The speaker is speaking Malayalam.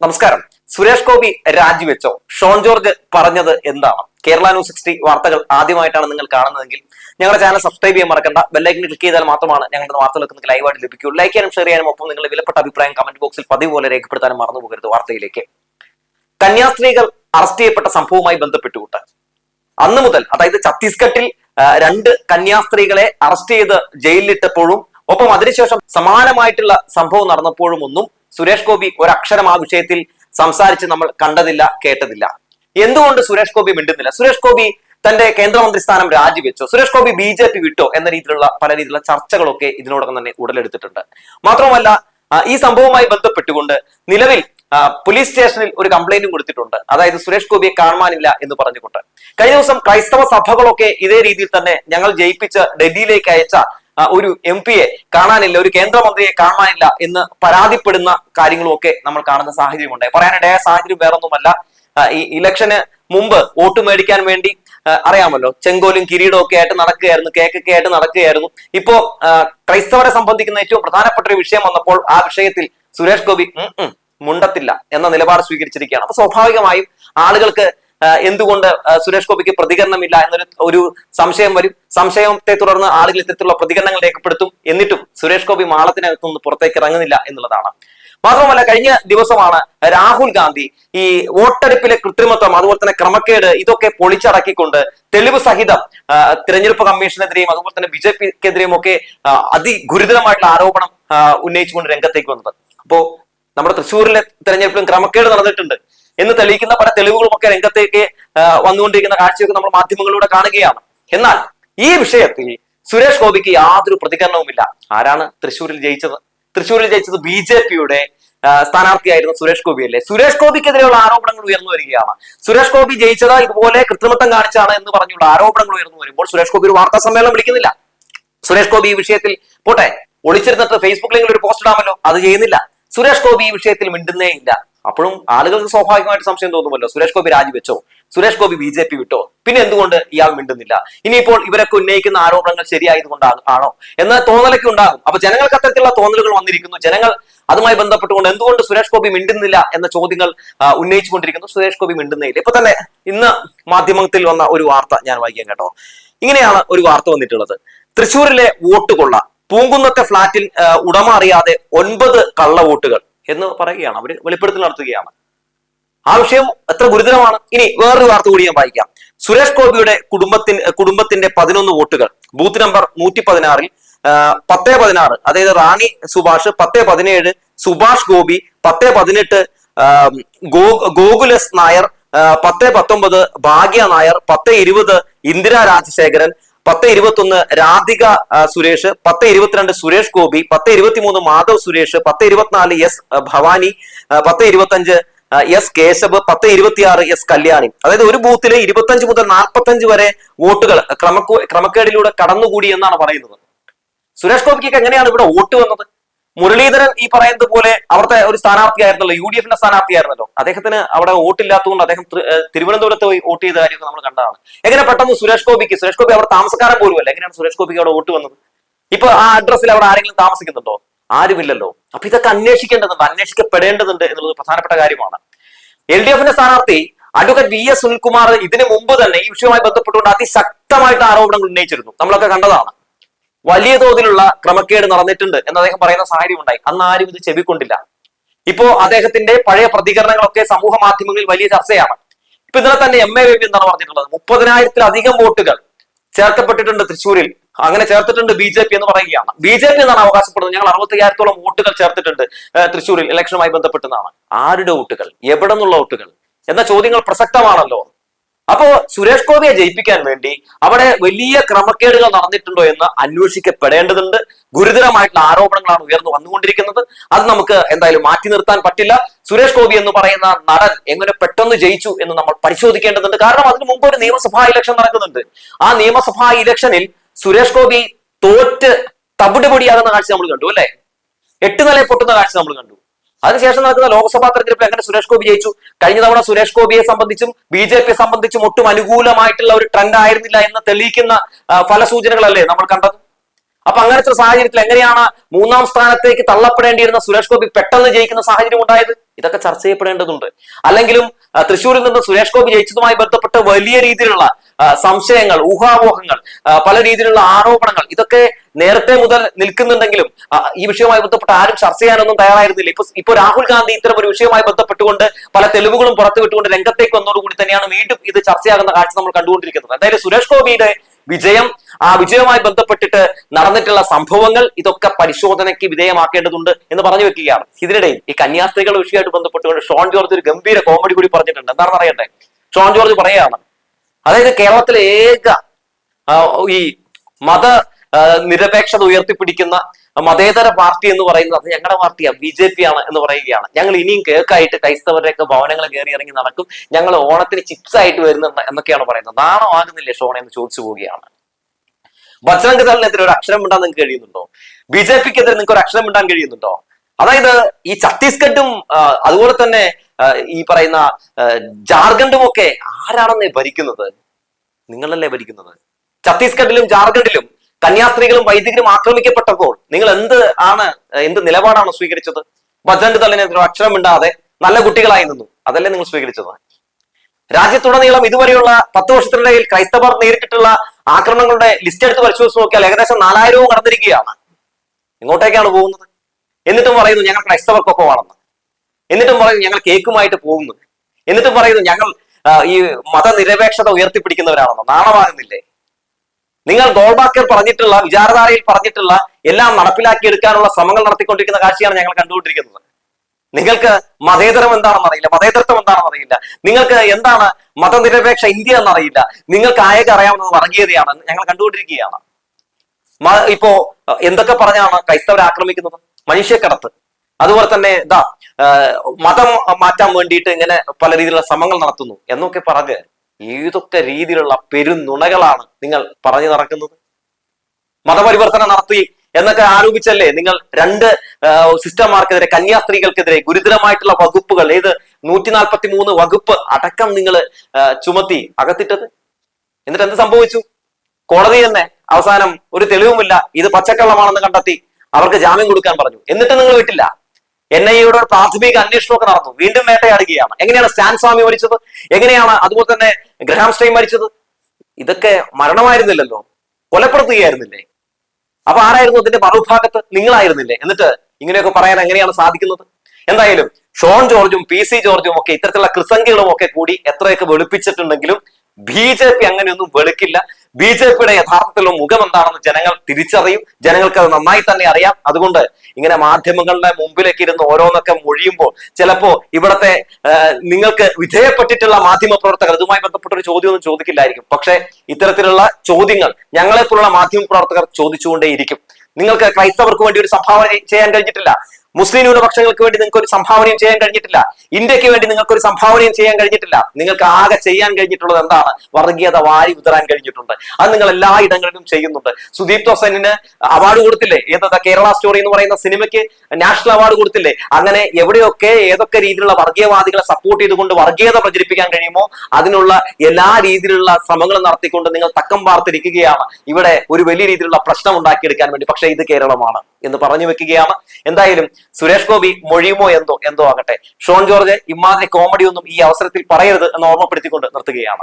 നമസ്കാരം. സുരേഷ് ഗോപി രാജിവെച്ചോ? ഷോൺ ജോർജ് പറഞ്ഞത് എന്താണ്? കേരള ന്യൂസ് സിക്സ്റ്റി വാർത്തകൾ ആദ്യമായിട്ടാണ് നിങ്ങൾ കാണുന്നതെങ്കിൽ ഞങ്ങളുടെ ചാനൽ സബ്സ്ക്രൈബ് ചെയ്യാൻ മറക്കണ്ട. ബെല്ലൈക്കൻ ക്ലിക്ക് ചെയ്താൽ മാത്രമാണ് ഞങ്ങളുടെ വാർത്തകൾക്ക് നിങ്ങൾക്ക് ലൈവായിട്ട് ലഭിക്കൂ ലൈക്ക് ചെയ്യാനും ഷെയർ ചെയ്യാനും ഒപ്പം നിങ്ങളുടെ വിലപ്പെട്ട അഭിപ്രായം കമന്റ് ബോക്സിൽ പതിവ് പോലെ രേഖപ്പെടുത്താനും മറന്നു പോകരുത് വാർത്തയിലേക്ക്. കന്യാസ്ത്രീകൾ അറസ്റ്റ് ചെയ്യപ്പെട്ട സംഭവവുമായി ബന്ധപ്പെട്ടുകൊണ്ട് അന്ന് മുതൽ അതായത് ഛത്തീസ്ഗഡിൽ രണ്ട് കന്യാസ്ത്രീകളെ അറസ്റ്റ് ചെയ്ത് ജയിലിലിട്ടപ്പോഴും ഒപ്പം അതിനുശേഷം സമാനമായിട്ടുള്ള സംഭവം നടന്നപ്പോഴും ഒന്നും സുരേഷ് ഗോപി ഒരക്ഷരം ആ വിഷയത്തിൽ സംസാരിച്ച് നമ്മൾ കണ്ടതില്ല കേട്ടതില്ല. എന്തുകൊണ്ട് സുരേഷ് ഗോപി മിണ്ടുന്നില്ല? സുരേഷ് ഗോപി തന്റെ കേന്ദ്രമന്ത്രി സ്ഥാനം രാജിവെച്ചോ? Suresh Gopi B J P വിട്ടോ? എന്ന രീതിയിലുള്ള പല രീതിയിലുള്ള ചർച്ചകളൊക്കെ ഇതിനോടകം തന്നെ ഉടലെടുത്തിട്ടുണ്ട്. മാത്രമല്ല ഈ സംഭവവുമായി ബന്ധപ്പെട്ടുകൊണ്ട് നിലവിൽ പോലീസ് സ്റ്റേഷനിൽ ഒരു കംപ്ലൈന്റും കൊടുത്തിട്ടുണ്ട്. അതായത് സുരേഷ് ഗോപിയെ കാണാനില്ല എന്ന് പറഞ്ഞുകൊണ്ട്. കഴിഞ്ഞ ദിവസം ക്രൈസ്തവ സഭകളൊക്കെ ഇതേ രീതിയിൽ തന്നെ ഞങ്ങൾ ജയിപ്പിച്ച് ഡൽഹിയിലേക്ക് അയച്ച ഒരു എം പിയെ കാണാനില്ല ഒരു കേന്ദ്രമന്ത്രിയെ കാണാനില്ല എന്ന് പരാതിപ്പെടുന്ന കാര്യങ്ങളൊക്കെ നമ്മൾ കാണുന്ന സാഹചര്യമുണ്ട്. പറയാനിടയായ സാഹചര്യം വേറൊന്നുമല്ല. ഈ ഇലക്ഷന് മുമ്പ് വോട്ട് മേടിക്കാൻ വേണ്ടി അറിയാമല്ലോ ചെങ്കോലും കിരീടവും ഒക്കെ ആയിട്ട് നടക്കുകയായിരുന്നു കേക്കൊക്കെ ആയിട്ട് നടക്കുകയായിരുന്നു. ഇപ്പോ ക്രൈസ്തവരെ സംബന്ധിക്കുന്ന ഏറ്റവും പ്രധാനപ്പെട്ട ഒരു വിഷയം വന്നപ്പോൾ ആ വിഷയത്തിൽ സുരേഷ് ഗോപി മുണ്ടത്തില്ല എന്ന നിലപാട് സ്വീകരിച്ചിരിക്കുകയാണ്. അപ്പൊ സ്വാഭാവികമായും ആളുകൾക്ക് എന്തുകൊണ്ട് സുരേഷ് ഗോപിക്ക് പ്രതികരണമില്ല എന്നൊരു ഒരു സംശയം വരും. സംശയത്തെ തുടർന്ന് ആളുകൾ ഇത്തരത്തിലുള്ള പ്രതികരണങ്ങൾ രേഖപ്പെടുത്തും എന്നിട്ടും സുരേഷ് ഗോപി മാളത്തിനകത്തുനിന്ന് പുറത്തേക്ക് ഇറങ്ങുന്നില്ല എന്നുള്ളതാണ്. മാത്രമല്ല കഴിഞ്ഞ ദിവസമാണ് രാഹുൽ ഗാന്ധി ഈ വോട്ടെടുപ്പിലെ കൃത്രിമത്വം അതുപോലെ തന്നെ ക്രമക്കേട് ഇതൊക്കെ പൊളിച്ചടക്കിക്കൊണ്ട് തെളിവ് സഹിതം തിരഞ്ഞെടുപ്പ് കമ്മീഷനെതിരെയും അതുപോലെ തന്നെ ബി ജെ പിക്കെതിരെയും ഒക്കെ അതിഗുരുതരമായിട്ടുള്ള ആരോപണം ഉന്നയിച്ചുകൊണ്ട് രംഗത്തേക്ക് വന്നത്. അപ്പോ നമ്മുടെ തൃശ്ശൂരിലെ തെരഞ്ഞെടുപ്പിലും ക്രമക്കേട് നടന്നിട്ടുണ്ട്. എന്ന് തെളിയിക്കുന്ന പല തെളിവുകളും ഒക്കെ രംഗത്തേക്ക് വന്നുകൊണ്ടിരിക്കുന്ന കാഴ്ചയൊക്കെ നമ്മൾ മാധ്യമങ്ങളിലൂടെ കാണുകയാണ്. എന്നാൽ ഈ വിഷയത്തിൽ സുരേഷ് ഗോപിക്ക് യാതൊരു പ്രതികരണവുമില്ല. ആരാണ് തൃശ്ശൂരിൽ ജയിച്ചത്? തൃശ്ശൂരിൽ ജയിച്ചത് ബി ജെ പിയുടെ സ്ഥാനാർത്ഥിയായിരുന്നു സുരേഷ് ഗോപി അല്ലേ സുരേഷ് ഗോപിക്കെതിരെയുള്ള ആരോപണങ്ങൾ ഉയർന്നു വരികയാണ്. സുരേഷ് ഗോപി ജയിച്ചത് ഇതുപോലെ കൃത്രിമത്വം കാണിച്ചാണ് എന്ന് പറഞ്ഞുള്ള ആരോപണങ്ങൾ ഉയർന്നു വരുമ്പോൾ സുരേഷ് ഗോപി ഒരു വാർത്താ സമ്മേളനം വിളിക്കുന്നില്ല. സുരേഷ് ഗോപി ഈ വിഷയത്തിൽ പോട്ടെ ഒളിച്ചിരുന്നിട്ട് ഫേസ്ബുക്കിലെങ്കിലും ഒരു പോസ്റ്റ് ഇടാമല്ലോ. അത് ചെയ്യുന്നില്ല. സുരേഷ് ഗോപി ഈ വിഷയത്തിൽ മിണ്ടുന്നേ ഇല്ല. അപ്പോഴും ആളുകൾക്ക് സ്വാഭാവികമായിട്ട് സംശയം തോന്നുമല്ലോ. Suresh Gopi രാജിവെച്ചോ? Suresh Gopi B J P വിട്ടോ? പിന്നെ എന്തുകൊണ്ട് ഇയാൾ മിണ്ടുന്നില്ല? ഇനിയിപ്പോൾ ഇവരൊക്കെ ഉന്നയിക്കുന്ന ആരോപണങ്ങൾ ശരിയായതുകൊണ്ട് ആണോ? എന്ന തോന്നലൊക്കെ ഉണ്ടാകും. അപ്പൊ ജനങ്ങൾക്ക് അത്തരത്തിലുള്ള തോന്നലുകൾ വന്നിരിക്കുന്നു. ജനങ്ങൾ അതുമായി ബന്ധപ്പെട്ടുകൊണ്ട് എന്തുകൊണ്ട് സുരേഷ് ഗോപി മിണ്ടുന്നില്ല എന്ന ചോദ്യങ്ങൾ ഉന്നയിച്ചുകൊണ്ടിരിക്കുന്നു. സുരേഷ് ഗോപി മിണ്ടുന്നില്ല ഇപ്പൊ തന്നെ ഇന്ന് മാധ്യമത്തിൽ വന്ന ഒരു വാർത്ത ഞാൻ വായിക്കാം കേട്ടോ. ഇങ്ങനെയാണ് ഒരു വാർത്ത വന്നിട്ടുള്ളത്. തൃശ്ശൂരിലെ വോട്ട് കൊള്ള. പൂങ്കുന്നത്തെ ഫ്ളാറ്റിൽ ഉടമ അറിയാതെ ഒൻപത് കള്ള വോട്ടുകൾ എന്ന് പറയുകയാണ്. അവർ വെളിപ്പെടുത്തൽ നടത്തുകയാണ്. ആ വിഷയം എത്ര ഗുരുതരമാണ്? ഇനി വേറൊരു വാർത്ത കൂടി ഞാൻ വായിക്കാം. സുരേഷ് ഗോപിയുടെ കുടുംബത്തിന് കുടുംബത്തിന്റെ പതിനൊന്ന് വോട്ടുകൾ. ബൂത്ത് നമ്പർ നൂറ്റി പതിനാറിൽ പത്തേ പതിനാറ് അതായത് റാണി സുഭാഷ് പത്തേ പതിനേഴ് സുഭാഷ് ഗോപി പത്തേ പതിനെട്ട് ഗോകുലസ് നായർ പത്തേ പത്തൊമ്പത് ഭാഗ്യ നായർ പത്തേ ഇരുപത് ഇന്ദിരാ രാജശേഖരൻ പത്ത് ഇരുപത്തൊന്ന് രാധിക സുരേഷ് പത്ത് ഇരുപത്തിരണ്ട് സുരേഷ് ഗോപി പത്ത് ഇരുപത്തിമൂന്ന് മാധവ് സുരേഷ് പത്ത് ഇരുപത്തിനാല് എസ് ഭവാനി പത്ത് ഇരുപത്തഞ്ച് എസ് കേശവ് പത്ത് ഇരുപത്തിയാറ് എസ് കല്യാണി. അതായത് ഒരു ബൂത്തിലെ ഇരുപത്തഞ്ച് മുതൽ നാൽപ്പത്തഞ്ച് വരെ വോട്ടുകൾ ക്രമക്കു ക്രമക്കേടിലൂടെ കടന്നുകൂടി എന്നാണ് പറയുന്നത്. സുരേഷ് ഗോപിക്ക് എങ്ങനെയാണ് ഇവിടെ വോട്ട് വന്നത്? മുരളീധരൻ ഈ പറയുന്നത് പോലെ അവിടുത്തെ ഒരു സ്ഥാനാർത്ഥിയായിരുന്നല്ലോ യു ഡി എഫിന്റെ സ്ഥാനാർത്ഥിയായിരുന്നല്ലോ. അദ്ദേഹത്തിന് അവിടെ വോട്ടില്ലാത്തതുകൊണ്ട് അദ്ദേഹം തിരുവനന്തപുരത്ത് പോയി വോട്ട് ചെയ്ത കാര്യമൊക്കെ നമ്മൾ കണ്ടതാണ്. എങ്ങനെ പെട്ടെന്ന് സുരേഷ് ഗോപിക്ക് സുരേഷ് ഗോപി അവിടെ താമസക്കാരൻ പോലും അല്ല എങ്ങനെയാണ് സുരേഷ് ഗോപിക്ക് അവിടെ വോട്ട് വന്നത്? ഇപ്പൊ ആ അഡ്രസ്സിൽ അവിടെ ആരെങ്കിലും താമസിക്കുന്നുണ്ടോ? ആരുമില്ലല്ലോ. അപ്പൊ ഇതൊക്കെ അന്വേഷിക്കേണ്ടതുണ്ട് അന്വേഷിക്കപ്പെടേണ്ടതുണ്ട് എന്നുള്ളത് പ്രധാനപ്പെട്ട കാര്യമാണ്. എൽ ഡി എഫിന്റെ സ്ഥാനാർത്ഥി അഡ്വക്കേറ്റ് വി എസ് സുനിൽകുമാർ ഇതിനു മുമ്പ് തന്നെ ഈ വിഷയവുമായി ബന്ധപ്പെട്ടുകൊണ്ട് അതിശക്തമായിട്ട് ആരോപണങ്ങൾ ഉന്നയിച്ചിരുന്നു. നമ്മളൊക്കെ കണ്ടതാണ്. വലിയ തോതിലുള്ള ക്രമക്കേട് നടന്നിട്ടുണ്ട് എന്ന് അദ്ദേഹം പറയുന്ന സാഹചര്യം ഉണ്ടായി. അന്ന് ആരും ഇത് ചെവിക്കൊണ്ടില്ല. ഇപ്പോ അദ്ദേഹത്തിന്റെ പഴയ പ്രതികരണങ്ങളൊക്കെ സമൂഹ മാധ്യമങ്ങളിൽ വലിയ ചർച്ചയാണ്. ഇപ്പൊ ഇന്നലെ തന്നെ എം എ ബേബി എന്താണ് പറഞ്ഞിട്ടുള്ളത്. മുപ്പതിനായിരത്തിലധികം വോട്ടുകൾ ചേർക്കപ്പെട്ടിട്ടുണ്ട് തൃശ്ശൂരിൽ. അങ്ങനെ ചേർത്തിട്ടുണ്ട് ബി ജെ പി എന്ന് പറയുകയാണ്. ബി ജെ പി എന്നാണ് അവകാശപ്പെടുന്നത്. ഞങ്ങൾ അറുപത്തയ്യായിരത്തോളം വോട്ടുകൾ ചേർത്തിട്ടുണ്ട് തൃശ്ശൂരിൽ. ഇലക്ഷനുമായി ബന്ധപ്പെട്ടതാണ് ആരുടെ വോട്ടുകൾ? എവിടെ നിന്നുള്ള വോട്ടുകൾ? എന്ന ചോദ്യങ്ങൾ പ്രസക്തമാണല്ലോ. അപ്പോ സുരേഷ് ഗോപിയെ ജയിപ്പിക്കാൻ വേണ്ടി അവിടെ വലിയ ക്രമക്കേടുകൾ നടന്നിട്ടുണ്ടോ എന്ന് അന്വേഷിക്കപ്പെടേണ്ടതുണ്ട്. ഗുരുതരമായിട്ടുള്ള ആരോപണങ്ങളാണ് ഉയർന്നു വന്നുകൊണ്ടിരിക്കുന്നത്. അത് നമുക്ക് എന്തായാലും മാറ്റി നിർത്താൻ പറ്റില്ല. സുരേഷ് ഗോപി എന്ന് പറയുന്ന നടൻ എങ്ങനെ പെട്ടെന്ന് ജയിച്ചു എന്ന് നമ്മൾ പരിശോധിക്കേണ്ടതുണ്ട്. കാരണം അതിനു മുമ്പ് ഒരു നിയമസഭാ ഇലക്ഷൻ നടക്കുന്നുണ്ട്. ആ നിയമസഭാ ഇലക്ഷനിൽ സുരേഷ് ഗോപി തോറ്റ് തവിടുപൊടിയാകുന്ന കാഴ്ച നമ്മൾ കണ്ടു അല്ലെ? എട്ട് നില പൊട്ടുന്ന കാഴ്ച നമ്മൾ കണ്ടു. അതിനുശേഷം നടക്കുന്ന ലോക്സഭാ തെരഞ്ഞെടുപ്പിൽ എങ്ങനെ സുരേഷ് ഗോപി ജയിച്ചു. കഴിഞ്ഞ തവണ സുരേഷ് ഗോപിയെ സംബന്ധിച്ചും ബി ജെ പിയെ സംബന്ധിച്ചും ഒട്ടും അനുകൂലമായിട്ടുള്ള ഒരു ട്രെൻഡ് ആയിരുന്നില്ല എന്ന് തെളിയിക്കുന്ന ഫലസൂചനകളല്ലേ നമ്മൾ കണ്ടത്? അപ്പൊ അങ്ങനത്തെ സാഹചര്യത്തിൽ എങ്ങനെയാണ് മൂന്നാം സ്ഥാനത്തേക്ക് തള്ളപ്പെടേണ്ടിയിരുന്ന സുരേഷ് ഗോപി പെട്ടെന്ന് ജയിക്കുന്ന സാഹചര്യം ഉണ്ടായത്? ഇതൊക്കെ ചർച്ച ചെയ്യപ്പെടേണ്ടതുണ്ട്. അല്ലെങ്കിലും തൃശ്ശൂരിൽ നിന്ന് സുരേഷ് ഗോപി ജയിച്ചതുമായി ബന്ധപ്പെട്ട് വലിയ രീതിയിലുള്ള സംശയങ്ങൾ ഊഹാപോഹങ്ങൾ പല രീതിയിലുള്ള ആരോപണങ്ങൾ ഇതൊക്കെ നേരത്തെ മുതൽ നിൽക്കുന്നുണ്ടെങ്കിലും ഈ വിഷയവുമായി ബന്ധപ്പെട്ട് ആരും ചർച്ച ചെയ്യാനൊന്നും തയ്യാറായിരുന്നില്ല. ഇപ്പൊ ഇപ്പൊ രാഹുൽ ഗാന്ധി ഇത്തരം ഒരു വിഷയവുമായി ബന്ധപ്പെട്ടുകൊണ്ട് പല തെളിവുകളും പുറത്തുവിട്ടുകൊണ്ട് രംഗത്തേക്ക് വന്നതോടുകൂടി തന്നെയാണ് വീണ്ടും ഇത് ചർച്ചയാകുന്ന കാഴ്ച നമ്മൾ കണ്ടുകൊണ്ടിരിക്കുന്നത്. അതായത് സുരേഷ് ഗോപിയുടെ വിജയം ആ വിജയവുമായി ബന്ധപ്പെട്ടിട്ട് നടന്നിട്ടുള്ള സംഭവങ്ങൾ ഇതൊക്കെ പരിശോധനയ്ക്ക് വിധേയമാക്കേണ്ടതുണ്ട് എന്ന് പറഞ്ഞു വെക്കുകയാണ്. ഇതിനിടയിൽ ഈ കന്യാസ്ത്രീകളുടെ വിഷയമായിട്ട് ബന്ധപ്പെട്ടുകൊണ്ട് ഷോൺ ജോർജ് ഒരു ഗംഭീര കോമഡി കൂടി പറഞ്ഞിട്ടുണ്ട്. എന്താണെന്ന് അറിയണ്ടേ ഷോൺ ജോർജ് പറയുകയാണ് അതായത് കേരളത്തിലെ ഏക ഈ മത നിരപേക്ഷത ഉയർത്തിപ്പിടിക്കുന്ന മതേതര പാർട്ടി എന്ന് പറയുന്നത് അത് ഞങ്ങളുടെ പാർട്ടിയാണ് ബി ജെ പി ആണ് എന്ന് പറയുകയാണ്. ഞങ്ങൾ ഇനിയും കേക്കായിട്ട് ക്രൈസ്തവരുടെയൊക്കെ ഭവനങ്ങൾ കയറി ഇറങ്ങി നടക്കും. ഞങ്ങൾ ഓണത്തിന് ചിപ്സ് ആയിട്ട് വരുന്ന എന്നൊക്കെയാണ് പറയുന്നത്. നാണോ ആകുന്നില്ലേ ഷോണ എന്ന് ചോദിച്ചു പോവുകയാണ്. ബജ്രംഗ് ദളിനെതിരെ ഒരു അക്ഷരം മിണ്ടാൻ നിങ്ങൾക്ക് കഴിയുന്നുണ്ടോ? ബി ജെ പിക്കെതിരെ നിങ്ങൾക്ക് ഒരു അക്ഷരം മിണ്ടാൻ കഴിയുന്നുണ്ടോ? അതായത് ഈ ഛത്തീസ്ഗഡും അതുപോലെ തന്നെ ഈ പറയുന്ന ജാർഖണ്ഡും ഒക്കെ ആരാണെന്നേ ഭരിക്കുന്നത്? നിങ്ങളല്ലേ ഭരിക്കുന്നത്? ഛത്തീസ്ഗഡിലും ജാർഖണ്ഡിലും കന്യാസ്ത്രീകളും വൈദികരും ആക്രമിക്കപ്പെട്ടപ്പോൾ നിങ്ങൾ എന്ത് ആണ് എന്ത് നിലപാടാണ് സ്വീകരിച്ചത്? ബജന്റ് തള്ളിനെതിരെ അക്ഷരം മിണ്ടാതെ നല്ല കുട്ടികളായി നിന്നു. അതല്ലേ നിങ്ങൾ സ്വീകരിച്ചത്? രാജ്യത്തുടനീളം ഇതുവരെയുള്ള പത്ത് വർഷത്തിനിടയിൽ ക്രൈസ്തവർ നേരിട്ടിട്ടുള്ള ആക്രമണങ്ങളുടെ ലിസ്റ്റ് എടുത്ത് പരിശോധിച്ച് നോക്കിയാൽ ഏകദേശം നാലായിരവും കടന്നിരിക്കുകയാണ്. എങ്ങോട്ടേക്കാണ് പോകുന്നത്? എന്നിട്ടും പറയുന്നു ഞങ്ങൾ ക്രൈസ്തവർക്കൊപ്പമാണെന്ന്. എന്നിട്ടും പറയുന്നു ഞങ്ങൾ കേക്കുമായിട്ട് പോകുന്നു. എന്നിട്ടും പറയുന്നു ഞങ്ങൾ ഈ മതനിരപേക്ഷത ഉയർത്തിപ്പിടിക്കുന്നവരാണെന്ന്? നാണമാകുന്നില്ലേ നിങ്ങൾ ഗോൾബാക്കർ പറഞ്ഞിട്ടുള്ള വിചാരധാരയിൽ പറഞ്ഞിട്ടുള്ള എല്ലാം നടപ്പിലാക്കിയെടുക്കാനുള്ള ശ്രമങ്ങൾ നടത്തിക്കൊണ്ടിരിക്കുന്ന കാഴ്ചയാണ് ഞങ്ങൾ കണ്ടുകൊണ്ടിരിക്കുന്നത്. നിങ്ങൾക്ക് മതേതരം എന്താണെന്ന് അറിയില്ല മതേതരത്വം എന്താണെന്ന് അറിയില്ല നിങ്ങൾക്ക് എന്താണ് മതനിരപേക്ഷ ഇന്ത്യ എന്നറിയില്ല. നിങ്ങൾക്ക് ആയക അറിയാവുന്നത് വർഗീയതയാണ്. ഞങ്ങൾ കണ്ടുകൊണ്ടിരിക്കുകയാണ്. ഇപ്പോ എന്തൊക്കെ പറഞ്ഞാണ് ക്രൈസ്തവരെ ആക്രമിക്കുന്നത്? മനുഷ്യക്കടത്ത്. അതുപോലെ തന്നെ ഇതാ മതം മാറ്റാൻ വേണ്ടിയിട്ട് ഇങ്ങനെ പല രീതിയിലുള്ള ശ്രമങ്ങൾ നടത്തുന്നു. എന്നൊക്കെ പറഞ്ഞ് ഏതൊക്കെ രീതിയിലുള്ള പെരുന്നുണകളാണ് നിങ്ങൾ പറഞ്ഞു നടക്കുന്നത്? മതപരിവർത്തനം നടത്തി എന്നൊക്കെ ആരോപിച്ചല്ലേ നിങ്ങൾ രണ്ട് സിസ്റ്റർമാർക്കെതിരെ കന്യാസ്ത്രീകൾക്കെതിരെ ഗുരുതരമായിട്ടുള്ള വകുപ്പുകൾ ഏത് നൂറ്റി നാൽപ്പത്തി മൂന്ന് വകുപ്പ് അടക്കം നിങ്ങൾ ചുമത്തി അകത്തിട്ടത്? എന്നിട്ട് എന്ത് സംഭവിച്ചു? കോടതി തന്നെ അവസാനം ഒരു തെളിവുമില്ല ഇത് പച്ചക്കള്ളമാണെന്ന് കണ്ടെത്തി അവർക്ക് ജാമ്യം കൊടുക്കാൻ പറഞ്ഞു. എന്നിട്ട് നിങ്ങൾ വിട്ടില്ല. എൻ ഐ എയുടെ പ്രാഥമിക അന്വേഷണമൊക്കെ നടന്നു. വീണ്ടും വേട്ടയാടുകയാണ്. എങ്ങനെയാണ് സ്റ്റാൻ സ്വാമി മരിച്ചത്? എങ്ങനെയാണ് അതുപോലെ തന്നെ ഗ്രഹാം സ്റ്റൈൻ മരിച്ചത്? ഇതൊക്കെ മരണമായിരുന്നില്ലല്ലോ. കൊലപ്പെടുത്തുകയായിരുന്നില്ലേ? അപ്പൊ ആരായിരുന്നു അതിന്റെ മറുഭാഗത്ത്? നിങ്ങളായിരുന്നില്ലേ? എന്നിട്ട് ഇങ്ങനെയൊക്കെ പറയാൻ എങ്ങനെയാണ് സാധിക്കുന്നത്? എന്തായാലും ഷോൺ ജോർജും പി സി ജോർജും ഒക്കെ ഇത്തരത്തിലുള്ള കൃസംഗികളും ഒക്കെ കൂടി എത്രയൊക്കെ വെളുപ്പിച്ചിട്ടുണ്ടെങ്കിലും ബി ജെ പി അങ്ങനെയൊന്നും വെളുക്കില്ല. ബി ജെ പിയുടെ യഥാർത്ഥത്തിലുള്ള മുഖം എന്താണെന്ന് ജനങ്ങൾ തിരിച്ചറിയും. ജനങ്ങൾക്ക് അത് നന്നായി തന്നെ അറിയാം. അതുകൊണ്ട് ഇങ്ങനെ മാധ്യമങ്ങളുടെ മുമ്പിലേക്ക് ഇരുന്ന് ഓരോന്നൊക്കെ മൊഴിയുമ്പോൾ ചിലപ്പോ ഇവിടത്തെ നിങ്ങൾക്ക് വിധേയപ്പെട്ടിട്ടുള്ള മാധ്യമ പ്രവർത്തകർ ഇതുമായി ബന്ധപ്പെട്ട ഒരു ചോദ്യമൊന്നും ചോദിക്കില്ലായിരിക്കും. പക്ഷെ ഇത്തരത്തിലുള്ള ചോദ്യങ്ങൾ ഞങ്ങളെപ്പോലുള്ള മാധ്യമ പ്രവർത്തകർ ചോദിച്ചുകൊണ്ടേയിരിക്കും. നിങ്ങൾക്ക് ക്രൈസ്തവർക്ക് വേണ്ടി ഒരു സംഭാവന ചെയ്യാൻ കഴിഞ്ഞിട്ടില്ല. മുസ്ലിം ന്യൂനപക്ഷങ്ങൾക്ക് വേണ്ടി നിങ്ങൾക്ക് ഒരു സംഭാവനയും ചെയ്യാൻ കഴിഞ്ഞിട്ടില്ല. ഇന്ത്യയ്ക്ക് വേണ്ടി നിങ്ങൾക്ക് ഒരു സംഭാവനയും ചെയ്യാൻ കഴിഞ്ഞിട്ടില്ല. നിങ്ങൾക്ക് ആകെ ചെയ്യാൻ കഴിഞ്ഞിട്ടുള്ളത് എന്താണ്? വർഗീയത വാരി ഉതരാൻ കഴിഞ്ഞിട്ടുണ്ട്. അത് നിങ്ങൾ എല്ലാ ഇടങ്ങളിലും ചെയ്യുന്നുണ്ട്. സുദീപ് തോസനിന് അവാർഡ് കൊടുത്തില്ലേ? ഏതാ കേരള സ്റ്റോറി എന്ന് പറയുന്ന സിനിമയ്ക്ക് നാഷണൽ അവാർഡ് കൊടുത്തില്ലേ? അങ്ങനെ എവിടെയൊക്കെ ഏതൊക്കെ രീതിയിലുള്ള വർഗീയവാദികളെ സപ്പോർട്ട് ചെയ്തുകൊണ്ട് വർഗീയത പ്രചരിപ്പിക്കാൻ കഴിയുമോ അതിനുള്ള എല്ലാ രീതിയിലുള്ള ശ്രമങ്ങളും നടത്തിക്കൊണ്ട് നിങ്ങൾ തക്കം പാർത്തിരിക്കുകയാണ് ഇവിടെ ഒരു വലിയ രീതിയിലുള്ള പ്രശ്നം ഉണ്ടാക്കിയെടുക്കാൻ വേണ്ടി. പക്ഷേ ഇത് കേരളമാണ് എന്ന് പറഞ്ഞു വെക്കുകയാണ്. എന്തായാലും സുരേഷ് ഗോപി മൊഴിയുമോ എന്തോ എന്തോ ആകട്ടെ. ഷോൺ ജോർജ് ഇമാതിരി കോമഡി ഒന്നും ഈ അവസരത്തിൽ പറയരുത് എന്ന് ഓർമ്മപ്പെടുത്തിക്കൊണ്ട് നിർത്തുകയാണ്.